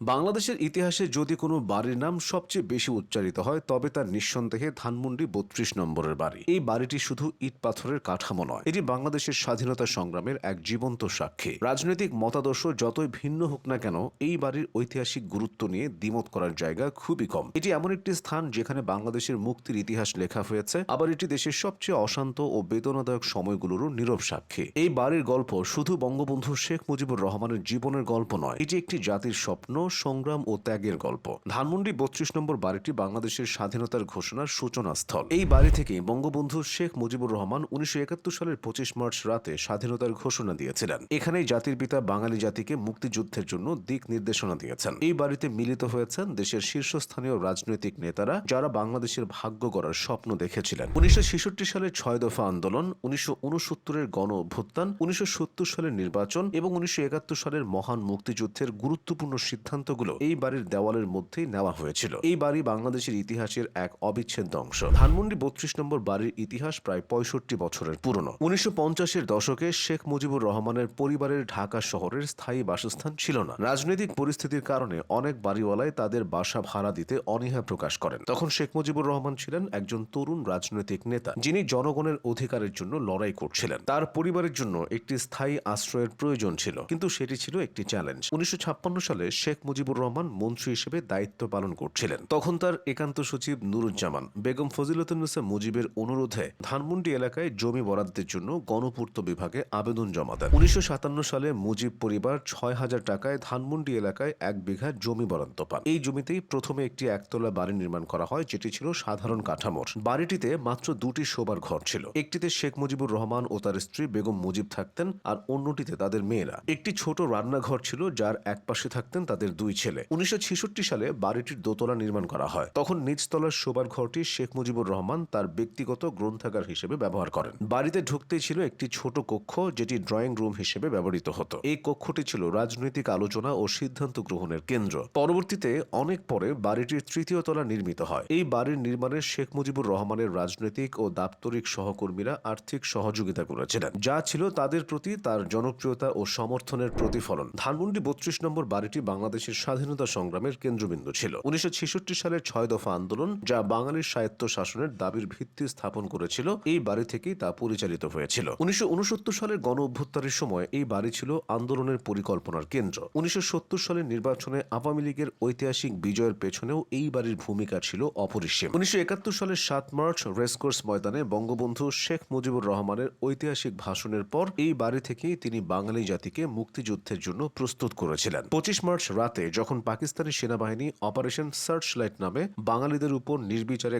বাংলাদেশের ইতিহাসে যদি কোনো বাড়ির নাম সবচেয়ে বেশি উচ্চারিত হয়, তবে তার নিঃসন্দেহে ধানমন্ডি বত্রিশ নম্বরের বাড়ি। এই বাড়িটি শুধু ইট পাথরের কাঠামো নয়, এটি বাংলাদেশের স্বাধীনতা সংগ্রামের এক জীবন্ত সাক্ষী। রাজনৈতিক মতাদর্শ যতই ভিন্ন হোক না কেন, এই বাড়ির ঐতিহাসিক গুরুত্ব নিয়ে দ্বিমত করার জায়গা খুবই কম। এটি এমন একটি স্থান যেখানে বাংলাদেশের মুক্তির ইতিহাস লেখা হয়েছে, আবার এটি দেশের সবচেয়ে অশান্ত ও বেদনাদায়ক সময়গুলোরও নীরব সাক্ষী। এই বাড়ির গল্প শুধু বঙ্গবন্ধু শেখ মুজিবুর রহমানের জীবনের গল্প নয়, এটি একটি জাতির স্বপ্ন সংগ্রাম ও ত্যাগের গল্প। ধানমন্ডি বত্রিশ নম্বর বাড়িটি বাংলাদেশের স্বাধীনতার ঘোষণার সূচনা স্থল এই বাড়ি থেকে বঙ্গবন্ধু শেখ মুজিবুর রহমান উনিশশো একাত্তর সালের পঁচিশ মার্চ রাতে স্বাধীনতার ঘোষণা দিয়েছিলেন। এখানেই জাতির পিতা বাঙালি জাতিকে মুক্তিযুদ্ধের জন্য দিক নির্দেশনা দিয়েছেন। এই বাড়িতে মিলিত হয়েছেন দেশের শীর্ষস্থানীয় রাজনৈতিক নেতারা যারা বাংলাদেশের ভাগ্য গড়ার স্বপ্ন দেখেছিলেন। উনিশশো ছেষট্টি সালের ছয় দফা আন্দোলন, উনিশশো উনসত্তরের গণ অভ্যুত্থান, উনিশশো সালের নির্বাচন এবং উনিশশো একাত্তর সালের মহান মুক্তিযুদ্ধের গুরুত্বপূর্ণ সিদ্ধান্তগুলো এই বাড়ির দেওয়ালের মধ্যেই নেওয়া হয়েছিল। এই বাড়ি বাংলাদেশের ইতিহাসের এক অবিচ্ছেদ্য অংশ। ধানমন্ডি বত্রিশ নম্বর বাড়ির ইতিহাস প্রায় পঁয়ষট্টি বছরের পুরনো। উনিশশো পঞ্চাশের দশকে শেখ মুজিবুর রহমানের পরিবারের ঢাকা শহরের স্থায়ী বাসস্থান ছিল না। রাজনৈতিক পরিস্থিতির কারণে অনেক বাড়িওয়ালায় তাদের বাসা ভাড়া দিতে অনীহা প্রকাশ করেন। তখন শেখ মুজিবুর রহমান ছিলেন একজন তরুণ রাজনৈতিক নেতা, যিনি জনগণের অধিকারের জন্য লড়াই করছিলেন। তার পরিবারের জন্য একটি স্থায়ী আশ্রয়ের প্রয়োজন ছিল, কিন্তু সেটি ছিল একটি চ্যালেঞ্জ। উনিশশো ছাপ্পান্ন সালে শেখ মুজিবুর রহমান মন্ত্রী হিসেবে দায়িত্ব পালন করছিলেন। তখন তার একান্ত সচিব নুরুজ্জামান। বেগম ফজিলতুন্নেসা মুজিবের অনুরোধে ধানমন্ডি এলাকায় জমি বরাদ্দের জন্য গণপূর্ত বিভাগে আবেদন জমা দেন। উনিশশো সাতান্ন সালে মুজিব পরিবার ছয় হাজার টাকায় ধানমন্ডি এলাকায় এক বিঘা জমি বরাদ্দ পান। এই জমিতেই প্রথমে একটি একতলা বাড়ি নির্মাণ করা হয়, যেটি ছিল সাধারণ কাঠামোর। বাড়িটিতে মাত্র দুটি শোবার ঘর ছিল। একটিতে শেখ মুজিবুর রহমান ও তার স্ত্রী বেগম মুজিব থাকতেন আর অন্যটিতে তাদের মেয়েরা। একটি ছোট রান্নাঘর ছিল, যার একপাশে থাকতেন তাদের দুই ছেলে। উনিশশো ছেষট্টি সালে বাড়িটির দোতলা নির্মাণ করা হয়। তখন নিচতলার শোবার ঘরটি শেখ মুজিবুর রহমান তার ব্যক্তিগত গ্রন্থাগার হিসেবে ব্যবহার করেন। বাড়িতে ঢুকতেই ছিল একটি ছোট কক্ষ যেটি ড্রয়িং রুম হিসেবে ব্যবহৃত হতো। এই কক্ষটি ছিল রাজনৈতিক আলোচনা ও সিদ্ধান্ত গ্রহণের কেন্দ্র। পরবর্তীতে অনেক পরে বাড়িটির তৃতীয় তলা নির্মিত হয়। এই বাড়ির নির্মাণে শেখ মুজিবুর রহমানের রাজনৈতিক ও দাপ্তরিক সহকর্মীরা আর্থিক সহযোগিতা করেছিলেন। যা ছিল তাদের প্রতি তার জনপ্রিয়তা ও সমর্থনের প্রতিফলন। ধানমন্ডি বত্রিশ নম্বর বাড়িটি বাংলাদেশের স্বাধীনতা সংগ্রামের কেন্দ্রবিন্দু ছিল। উনিশশো সালের ছয় দফা আন্দোলন, যা বাঙালির স্বায়ত্ত শাসনের দাবির ভিত্তি স্থাপন করেছিল, এই বাড়ি থেকেই তা পরিচালিত হয়েছিল। উনিশশো উনসত্তর সালের গণ অভ্যুত্থানের সময় এই বাড়ি ছিল আন্দোলনের পরিকল্পনার কেন্দ্র। উনিশশো সত্তর সালের নির্বাচনে আওয়ামী লীগের ঐতিহাসিক বিজয়ের পেছনেও এই বাড়ির ভূমিকা ছিল অপরিসীম। উনিশশো একাত্তর সালের সাত মার্চ রেসকোর্স ময়দানে বঙ্গবন্ধু শেখ মুজিবুর রহমানের ঐতিহাসিক ভাষণের পর এই বাড়ি থেকেই তিনি বাঙালি জাতিকে মুক্তিযুদ্ধের জন্য প্রস্তুত করেছিলেন। পঁচিশ মার্চ রাতে যখন পাকিস্তানি সেনাবাহিনী অপারেশন সার্চ লাইট নামে বাঙালিদের উপর নির্বিচারে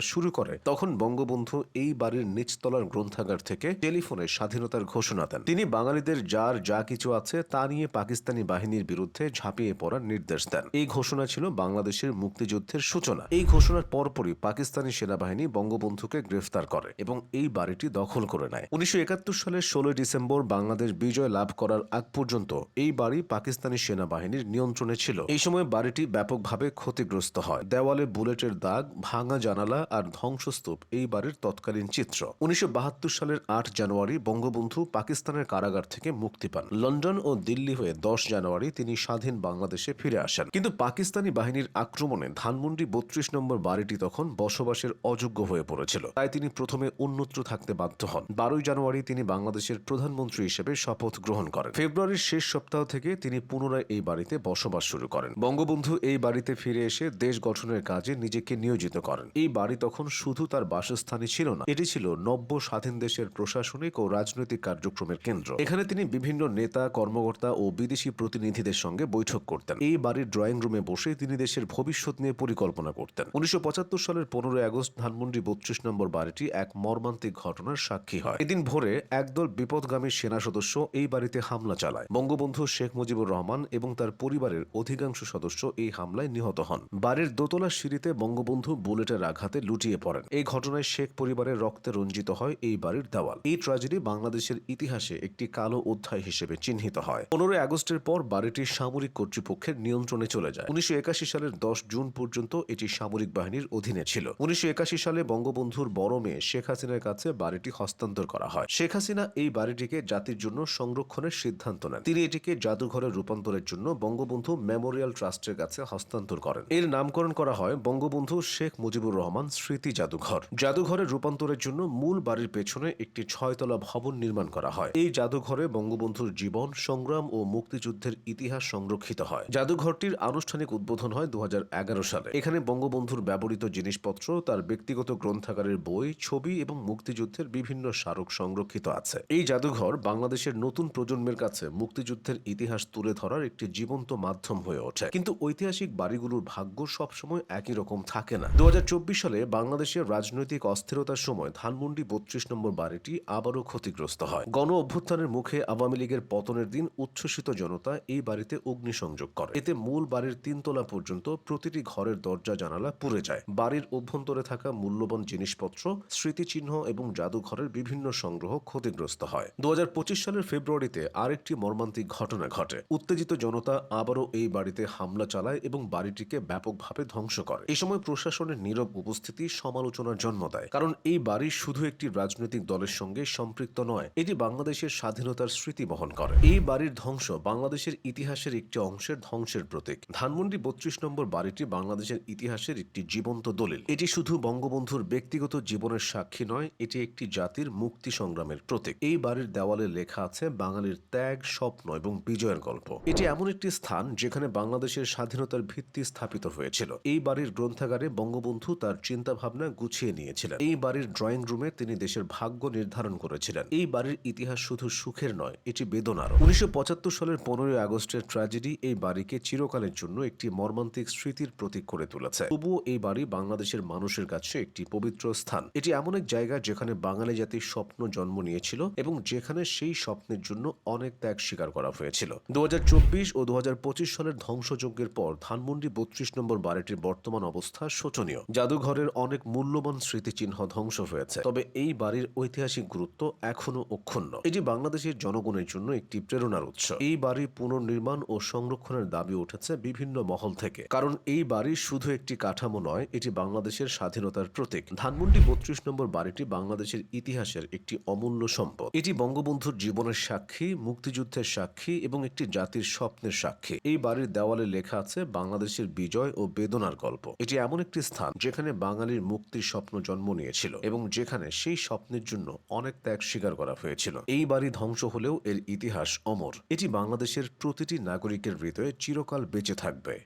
শুরু করে, তখন বঙ্গবন্ধু এই বাড়ির নিচতলার গ্রন্থাগার থেকে টেলিফোনে স্বাধীনতার ঘোষণা দেন। তিনি বাঙালিদের যার যা কিছু আছে তা নিয়ে পাকিস্তানি বাহিনীর বিরুদ্ধে ঝাঁপিয়ে পড়ার নির্দেশ দেন। এই ঘোষণা ছিল বাংলাদেশের মুক্তিযুদ্ধের সূচনা। এই ঘোষণার পরপরই পাকিস্তানি সেনাবাহিনী বঙ্গবন্ধুকে গ্রেফতার করে এবং এই বাড়িটি দখল করে নেয়। উনিশশো একাত্তর সালের ষোলোই ডিসেম্বর বাংলাদেশ বিজয় লাভ করার আগ পর্যন্ত এই বাড়ি পাকিস্তানি সেনাবাহিনীর নিয়ন্ত্রণে ছিল। এই সময় বাড়িটি ব্যাপকভাবে ক্ষতিগ্রস্ত হয়। দেওয়ালে বুলেটের দাগ, ভাঙা জানালা আর ধ্বংসস্তূপ এই বাড়ির তৎকালীন চিত্র। উনিশশো সালের আট জানুয়ারি বঙ্গবন্ধু পাকিস্তানের কারাগার থেকে মুক্তি পান। লন্ডন ও দিল্লি হয়ে দশ জানুয়ারি তিনি স্বাধীন বাংলাদেশে ফিরে আসেন। কিন্তু পাকিস্তানি বাহিনীর আক্রমণে ধানমন্ডি বত্রিশ নম্বর বাড়িটি তখন বসবাসের অযোগ্য হয়ে পড়েছিল। তাই তিনি প্রথমে অন্যত্র থাকতে বাধ্য হন। বারোই জানুয়ারি তিনি বাংলাদেশের প্রধানমন্ত্রী হিসেবে শপথ গ্রহণ করেন। ফেব্রুয়ারির শেষ সপ্তাহ থেকে তিনি পুনরায় এই বাড়িতে বসবাস শুরু করেন। বঙ্গবন্ধু এই বাড়িতে ফিরে এসে দেশ গঠনের কাজে নিজেকে নিয়োজিত করেন। এই বাড়ি তখন শুধু তার বাসস্থানই ছিল না, এটি ছিল নব্য স্বাধীন দেশের প্রশাসনিক ও রাজনৈতিক কার্যক্রমের কেন্দ্র। এখানে তিনি বিভিন্ন নেতা, কর্মকর্তা ও বিদেশি প্রতিনিধিদের সঙ্গে বৈঠক করতেন। এই বাড়ির ড্রয়িং রুমে বসে তিনি দেশের ভবিষ্যৎ নিয়ে পরিকল্পনা করতেন। উনিশশো সালের পনেরোই আগস্ট ধানমন্ডি বত্রিশ নম্বর বাড়িটি এক মর্মান্তিক ঘটনার সাক্ষী হয়। এদিন ভোরে একদল বিপদগামী সেনা সদস্য এই বাড়িতে হামলা চালায়। বঙ্গবন্ধু শেখ মুজিবুর রহমান এবং তার পরিবারের অধিকাংশ সদস্য এই হামলায় নিহত হন। বাড়ির দোতলা সিঁড়িতে বঙ্গবন্ধু বুলেটের আঘাতে হাতে লুটিয়ে পড়েন। এই ঘটনায় শেখ পরিবারের রক্তে রঞ্জিত হয় এই বাড়ির দেওয়াল। এই ট্র্যাজেডি বাংলাদেশের ইতিহাসে একটি কালো অধ্যায় হিসেবে চিহ্নিত হয়। পনেরোই আগস্টের পর বাড়িটি সামরিক কর্তৃপক্ষের নিয়ন্ত্রণে চলে যায়। উনিশশো সালের দশ জুন পর্যন্ত এটি সামরিক বাহিনীর অধীনে ছিল। উনিশশো সালে বঙ্গবন্ধুর বড় মেয়ে শেখ হাসিনার কাছে বাড়িটি হস্তান্তর করা হয়। শেখ হাসিনা এই বাড়িটিকে জাতির জন্য সংরক্ষণের সিদ্ধান্ত নেন। তিনি এটিকে জাদুঘরে রূপান্তরের জন্য বঙ্গবন্ধু মেমোরিয়াল ট্রাস্টের কাছে হস্তান্তর করেন। এর নামকরণ করা হয় বঙ্গবন্ধু শেখ মুজিবুর রহমান স্মৃতি জাদুঘর। জাদুঘরের রূপান্তরের জন্য মূল বাড়ির পেছনে একটি ছয়তলা ভবন নির্মাণ করা হয়। এই জাদুঘরে বঙ্গবন্ধুর জীবন সংগ্রাম ও মুক্তিযুদ্ধের ইতিহাস সংরক্ষিত হয়। জাদুঘরটির আনুষ্ঠানিক উদ্বোধন হয় দু সালে। এখানে বঙ্গবন্ধুর ব্যবহৃত জিনিসপত্র, তার ব্যক্তিগত গ্রন্থাগারের বই, ছবি এবং মুক্তিযুদ্ধের বিভিন্ন স্মারক সংরক্ষিত আছে। এই জাদুঘর বাংলাদেশের নতুন প্রজন্মের কাছে মুক্তিযুদ্ধের ইতিহাস তুলে ধরার একটি জীবন্ত মাধ্যম হয়ে ওঠে। কিন্তু ঐতিহাসিক বাড়িগুলোর ভাগ্য সবসময় একই রকম থাকে না। দু হাজার চব্বিশ সালে বাংলাদেশের রাজনৈতিক অস্থিরতার সময় ধানমন্ডি বত্রিশ নম্বর বাড়িটি আবারও ক্ষতিগ্রস্ত হয়। গণ অভ্যুত্থানের মুখে আওয়ামী লীগের পতনের দিন উচ্ছ্বসিত জনতা এই বাড়িতে অগ্নিসংযোগ করে। এতে মূল বাড়ির তিনতলা পর্যন্ত প্রতিটি ঘরের দরজা জানালা পুড়ে যায়। বাড়ির অভ্যন্তরে থাকা মূল্যবান জিনিসপত্র, স্মৃতিচিহ্ন এবং জাদুঘরের বিভিন্ন সংগ্রহ ক্ষতিগ্রস্ত হয়। দু হাজার পঁচিশ সালের ফেব্রুয়ারিতে আরেকটি মর্মান্তিক ঘটনা ঘটে। উত্তেজিত জনতা আবারও এই বাড়িতে হামলা চালায় এবং বাড়িটিকে ব্যাপকভাবে ধ্বংস করে। এই সময় প্রশাসনের নীরব উপস্থিতি সমালোচনার জন্ম দেয়। কারণ এই বাড়ি শুধু একটি রাজনৈতিক দলের সঙ্গে সম্পৃক্ত নয়, এটি বাংলাদেশের স্বাধীনতার স্মৃতি বহন করে। এই বাড়ির ধ্বংস বাংলাদেশের ইতিহাসের একটি অংশের ধ্বংসের প্রতীক। ধানমন্ডি বত্রিশ নম্বর বাড়িটি বাংলাদেশের ইতিহাসের একটি জীবন্ত দলিল। এটি শুধু বঙ্গবন্ধুর ব্যক্তিগত জীবনের সাক্ষী নয়, এটি একটি জাতির মুক্তি সংগ্রামের প্রতীক। এই বাড়ির দেওয়ালে লেখা আছে, বাঙালির ত্যাগ, স্বপ্ন এবং বিজয়ের গল্প। এটি এমন একটি স্থান যেখানে বাংলাদেশের স্বাধীনতার ভিত্তি স্থাপিত হয়েছিল। এই বাড়ির গ্রন্থাগারে বঙ্গবন্ধু তার চিন্তা ভাবনা গুছিয়ে নিয়েছিলেন। এই বাড়ির ড্রয়িং রুমে তিনি দেশের ভাগ্য নির্ধারণ করেছিলেন। এই বাড়ির ইতিহাস শুধু সুখের নয়, এটি বেদনার উনিশশো পঁচাত্তর সালের পনেরোই আগস্টের ট্র্যাজেডি এই বাড়িকে চিরকালের জন্য একটি মর্মান্তিক স্মৃতির প্রতীক করে তুলেছে। তবুও এই বাড়ি বাংলাদেশের মানুষের কাছে একটি পবিত্র স্থান। এটি এমন এক জায়গা যেখানে বাঙালি জাতির স্বপ্ন জন্ম নিয়েছিল এবং যেখানে সেই স্বপ্নের জন্য অনেক ত্যাগ স্বীকার করা হয়েছিল। দু হাজার চব্বিশ ও দু হাজার পঁচিশ সালের ধ্বংসযজ্ঞের পর ধানমন্ডি বত্রিশ নম্বর বাড়িটির বর্তমান অবস্থা শোচনীয়। জাদুঘরের অনেক মূল্যবান স্মৃতিচিহ্ন ধ্বংস হয়েছে। তবে এই বাড়ির ঐতিহাসিক গুরুত্ব এখনও অক্ষুণ্ণ। এটি বাংলাদেশের জনগণের জন্য একটি প্রেরণার উৎস। এই বাড়ি পুনর্নির্মাণ ও সংরক্ষণের দাবি উঠেছে বিভিন্ন মহল থেকে। কারণ এই বাড়ি শুধু একটি কাঠামো নয়, এটি বাংলাদেশের স্বাধীনতার প্রতীক। ধানমন্ডি বত্রিশ নম্বর বাড়িটি বাংলাদেশের ইতিহাসের একটি অমূল্য সম্পদ। এটি বঙ্গবন্ধুর জীবনের সাক্ষী, মুক্তিযুদ্ধের সাক্ষী এবং একটি জাতির স্বপ্নের সাক্ষী। এই বাড়ির দেওয়ালে লেখা আছে, বাংলাদেশের বিজয় ও বেদনার গল্প। এটি এমন একটি স্থান যেখানে বাঙালির মুক্তির স্বপ্ন জন্ম নিয়েছিল এবং যেখানে সেই স্বপ্নের জন্য অনেক ত্যাগ স্বীকার করা হয়েছিল। এই বাড়ি ধ্বংস হলেও এর ইতিহাস অমর। এটি বাংলাদেশের প্রতিটি নাগরিকের হৃদয়ে চিরকাল বেঁচে থাকবে।